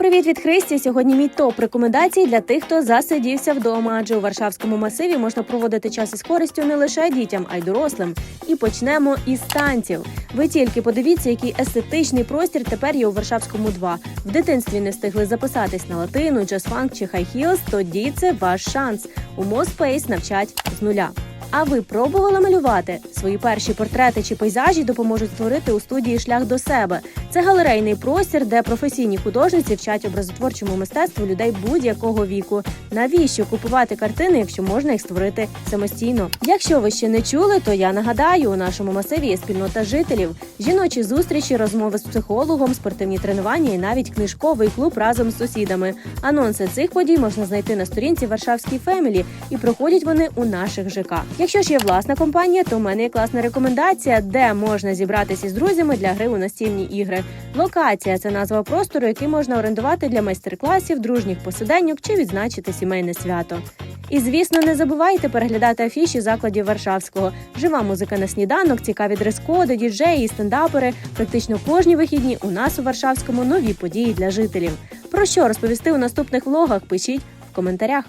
Привіт від Христі. Сьогодні мій топ рекомендацій для тих, хто засидівся вдома. Адже у Варшавському масиві можна проводити час із користю не лише дітям, а й дорослим. І почнемо із танців. Ви тільки подивіться, який естетичний простір тепер є у Варшавському 2. В дитинстві не встигли записатись на латину, джаз-фанк чи хай-хілс, Тоді це ваш шанс. У Моспейс навчать з нуля. А ви пробували малювати? Свої перші портрети чи пейзажі допоможуть створити у студії шлях до себе. Це галерейний простір, де професійні художниці вчать образотворчому мистецтву людей будь-якого віку. Навіщо купувати картини, якщо можна їх створити самостійно? Якщо ви ще не чули, то я нагадаю, у нашому масиві є спільнота жителів, жіночі зустрічі, розмови з психологом, спортивні тренування і навіть книжковий клуб разом з сусідами. Анонси цих подій можна знайти на сторінці Варшавській Фемілі, і проходять вони у наших ЖК. Якщо ж є власна компанія, то в мене є класна рекомендація, де можна зібратися з друзями для гри у настільні ігри. Локація це назва простору, який можна орендувати для майстер-класів, дружніх посиденьок чи відзначити сімейне свято. І звісно, не забувайте переглядати афіші закладів Варшавського. Жива музика на сніданок, цікаві дрес-коди, діджеї, і стендапери. Практично кожні вихідні у нас у Варшавському нові події для жителів. Про що розповісти у наступних влогах? Пишіть в коментарях.